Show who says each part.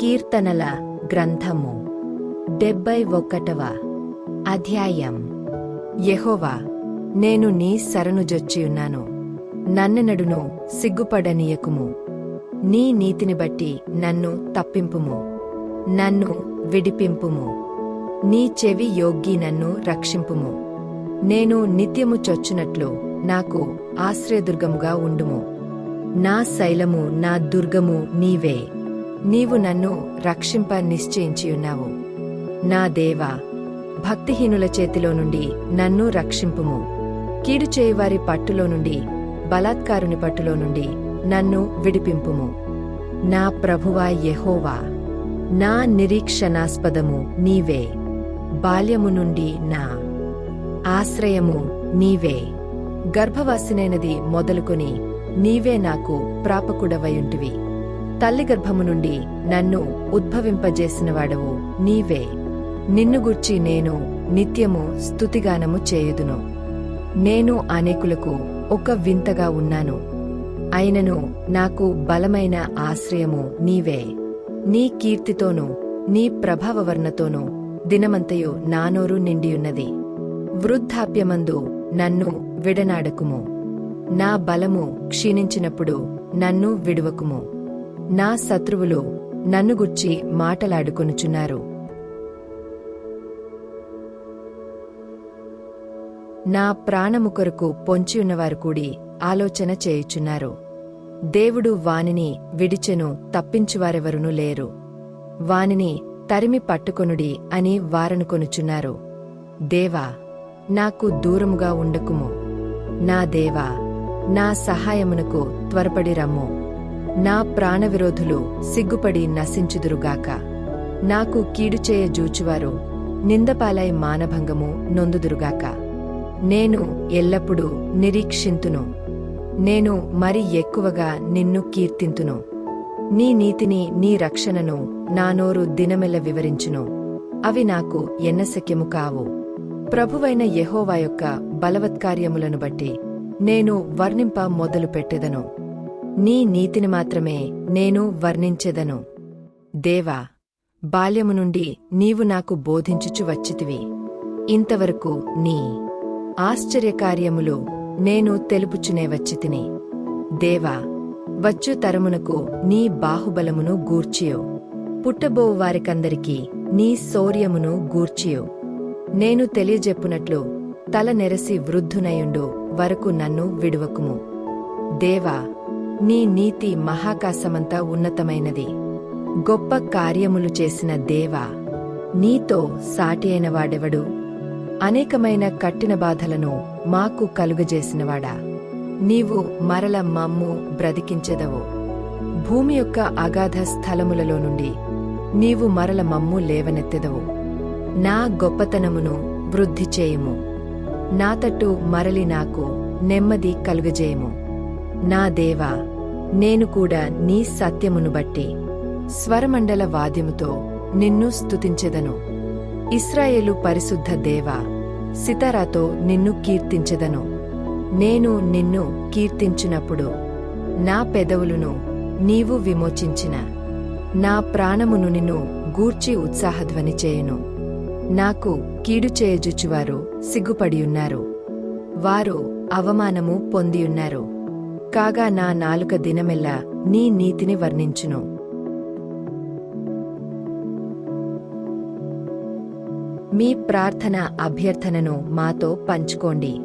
Speaker 1: కీర్తనల గ్రంథము. డెబ్బై ఒకటవ అధ్యాయం. యహోవా నేను నీ శరణుజొచ్చియున్నాను నన్నెనడును సిగ్గుపడనీయకుము. నీ నీతిని బట్టి నన్ను తప్పింపుము. నన్ను విడిపింపుము. నీ చెవి యొగ్గి నన్ను రక్షింపుము. నేను నిత్యము చొచ్చునట్లు నాకు ఆశ్రయదుర్గముగా ఉండుము. నా శైలము నా దుర్గము నీవే. నీవు నన్ను రక్షింప నిశ్చయించియున్నావు. నా దేవా భక్తిహీనుల చేతిలో నుండి నన్ను రక్షింపుము. కీడు చేయువారి పట్టులో నుండి బలాత్కారుని పట్టులో నుండి నన్ను విడిపింపుము. నా ప్రభువా యెహోవా నా నిరీక్షణాస్పదము నీవే. బాల్యము నుండి నా ఆశ్రయము నీవే. గర్భవాసినైనది మొదలుకొని నీవే నాకు ప్రాపకుడవయుంటివి. తల్లి గర్భము నుండి నన్ను ఉద్భవింపజేసినవాడవు నీవే. నిన్ను గుర్చి నేను నిత్యము స్తుతిగానము చేయుదును. నేను అనేకులకు ఒక వింతగా ఉన్నాను. అయినను నాకు బలమైన ఆశ్రయము నీవే. నీ కీర్తితోనూ నీ ప్రభావవర్ణతోనూ దినమంతయు నానోరు నిండియున్నది. వృద్ధాప్యమందు నన్ను విడనాడకుము. నా బలము క్షీణించినప్పుడు నన్ను విడువకుము. నా శత్రువులు నన్ను గుర్చి మాటలాడుకొనుచున్నారు. నా ప్రాణము కొరకు పొంచియున్నవారు కూడి ఆలోచన చేయుచున్నారు. దేవుడు వానిని విడిచెను తప్పించువారెవరునూ లేరు. వానిని తరిమి పట్టుకొనుడి అని వారనుకొనుచున్నారు దేవా నాకు దూరముగా ఉండకుము. నా దేవా నా సహాయమునకు త్వరపడి రమ్ము. నా ప్రాణవిరోధులు సిగ్గుపడి నశించుదురుగాక. నాకు కీడుచేయ జూచువారు నిందపాలై మానభంగము నొందుదురుగాక. నేను ఎల్లప్పుడూ నిరీక్షింతును. నేను మరి ఎక్కువగా నిన్ను కీర్తింతును. నీ నీతిని నీ రక్షణను నా నోరు దినమెల్ల వివరించును. అవి నాకు ఎన్నశక్యము కావు. ప్రభువైన యెహోవా యొక్క బలవత్కార్యములను బట్టి నేను వర్ణింప మొదలు పెట్టెదను నీ నీతిని మాత్రమే నేను వర్ణించెదను. దేవా బాల్యము నుండి నీవు నాకు బోధించుచు వచ్చితివి. ఇంతవరకు నీ ఆశ్చర్యకార్యములు నేను తెలుపుచునే వచ్చితిని. దేవా వచ్చు తరమునకు నీ బాహుబలమును గూర్చియో. పుట్టబోవు వారికందరికీ నీ శౌర్యమును గూర్చియో. నేను తెలియజెప్పునట్లు తల నెరసి వృద్ధునయుండు వరకు నన్ను విడువకుము. దేవా నీ నీతి మహాకాశమంతా ఉన్నతమైనది. గొప్ప కార్యములు చేసిన దేవా నీతో సాటి అయినవాడెవడు అనేకమైన కట్టిన బాధలను మాకు కలుగజేసినవాడా? నీవు మరల మమ్ము బ్రతికించెదవు. భూమి యొక్క అగాధ స్థలములలో నుండి నీవు మరల మమ్ము లేవనెత్తెదవు. నా గొప్పతనమును వృద్ధి చేయము. నా తట్టు మరలి నాకు నెమ్మది కలుగజేయము. నా దేవా నేను కూడా నీ సత్యమును బట్టి స్వరమండల వాద్యముతో నిన్ను స్తుతించెదను. ఇస్రాయేలు పరిశుద్ధ దేవా సితారాతో నిన్ను కీర్తించెదను. నేను నిన్ను కీర్తించినప్పుడు నా పెదవులను నీవు విమోచించిన నా ప్రాణమును నిన్ను గూర్చి ఉత్సాహధ్వని చేయను. నాకు కీడు చేయజుచువారు సిగ్గుపడియున్నారు. వారు అవమానము పొందియున్నారు. కాగా నా నాలుక దినమెల్లా నీ నీతిని వర్ణించును. మీ ప్రార్థన అభ్యర్థనను మాతో పంచుకోండి.